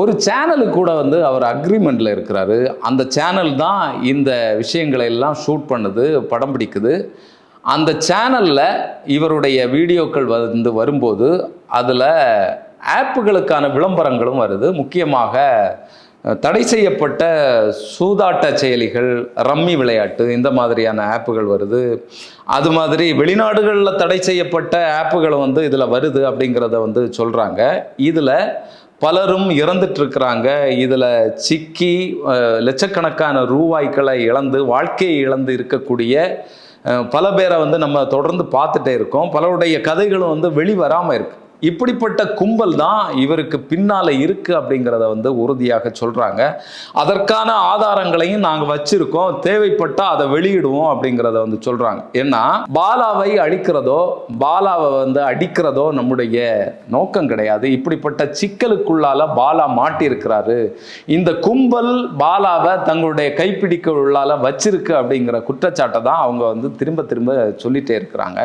ஒரு சேனலு கூட வந்து அவர் அக்ரிமெண்ட்டில் இருக்கிறாரு. அந்த சேனல் தான் இந்த விஷயங்களை எல்லாம் ஷூட் பண்ணுது படம் பிடிக்குது. அந்த சேனலில் இவருடைய வீடியோக்கள் வந்து வரும்போது அதில் ஆப்புகளுக்கான விளம்பரங்களும் வருது. முக்கியமாக தடை செய்யப்பட்ட சூதாட்ட செயலிகள் ரம்மி விளையாட்டு இந்த மாதிரியான ஆப்புகள் வருது. அது மாதிரி வெளிநாடுகளில் தடை செய்யப்பட்ட ஆப்புகள் வந்து இதில் வருது அப்படிங்கிறத வந்து சொல்கிறாங்க இதில் பலரும் இறந்துட்டுருக்கிறாங்க. இதில் சிக்கி லட்சக்கணக்கான ரூபாய்களை இழந்து வாழ்க்கையை இழந்து இருக்கக்கூடிய பல பேரை வந்து நம்ம தொடர்ந்து பார்த்துட்டே இருக்கோம். பலருடைய கதைகளும் வந்து வெளிவராமல் இருக்குது இப்படிப்பட்ட கும்பல் தான் இவருக்கு பின்னால இருக்கு அப்படிங்கிறத வந்து உறுதியாக சொல்றாங்க. அதற்கான ஆதாரங்களையும் நாங்கள் வச்சிருக்கோம். தேவைப்பட்டா அதை வெளியிடுவோம் அப்படிங்கிறத வந்து சொல்றாங்க. ஏன்னா பாலாவை அழிக்கிறதோ பாலாவை வந்து அடிக்கிறதோ நம்முடைய நோக்கம் கிடையாது. இப்படிப்பட்ட சிக்கலுக்குள்ளால பாலா மாட்டியிருக்கிறாரு. இந்த கும்பல் பாலாவை தங்களுடைய கைப்பிடிக்க உள்ளால வச்சிருக்கு அப்படிங்கிற குற்றச்சாட்டை தான் அவங்க வந்து திரும்ப திரும்ப சொல்லிட்டே இருக்கிறாங்க.